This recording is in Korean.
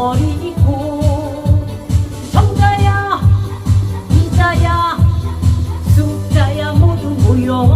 버리고 정자야 이자야 숙자야 모두 모여